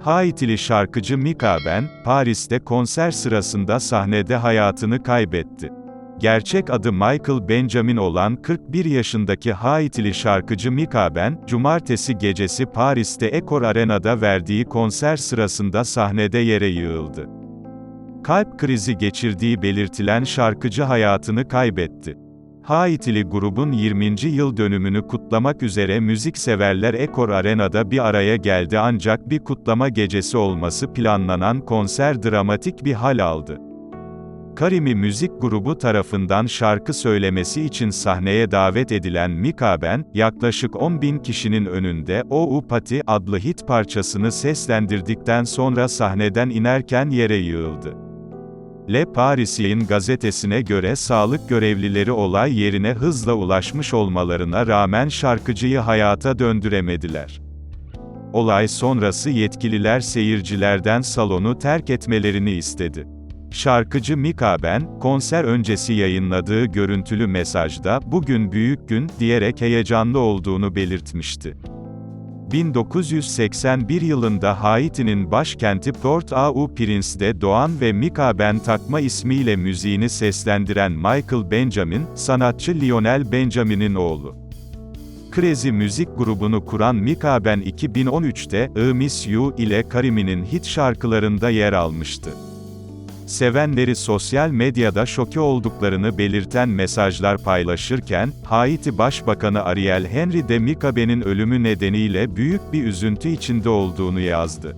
Haitili şarkıcı Mika Ben, Paris'te konser sırasında sahnede hayatını kaybetti. Gerçek adı Michael Benjamin olan 41 yaşındaki Haitili şarkıcı Mika Ben, cumartesi gecesi Paris'te Ekor Arena'da verdiği konser sırasında sahnede yere yığıldı. Kalp krizi geçirdiği belirtilen şarkıcı hayatını kaybetti. Haitili grubun 20. yıl dönümünü kutlamak üzere müzikseverler Ekor Arena'da bir araya geldi ancak bir kutlama gecesi olması planlanan konser dramatik bir hal aldı. Karimi Müzik Grubu tarafından şarkı söylemesi için sahneye davet edilen Mika Ben, yaklaşık 10 bin kişinin önünde O Upati adlı hit parçasını seslendirdikten sonra sahneden inerken yere yığıldı. Le Parisien gazetesine göre sağlık görevlileri olay yerine hızla ulaşmış olmalarına rağmen şarkıcıyı hayata döndüremediler. Olay sonrası yetkililer seyircilerden salonu terk etmelerini istedi. Şarkıcı Mika Ben, konser öncesi yayınladığı görüntülü mesajda, bugün büyük gün, diyerek heyecanlı olduğunu belirtmişti. 1981 yılında Haiti'nin başkenti Port-au-Prince'de doğan ve Mika Ben takma ismiyle müziğini seslendiren Michael Benjamin, sanatçı Lionel Benjamin'in oğlu. Crazy müzik grubunu kuran Mika Ben 2013'te I Miss You ile Karimi'nin hit şarkılarında yer almıştı. Sevenleri sosyal medyada şoke olduklarını belirten mesajlar paylaşırken, Haiti Başbakanı Ariel Henry de Mikabe'nin ölümü nedeniyle büyük bir üzüntü içinde olduğunu yazdı.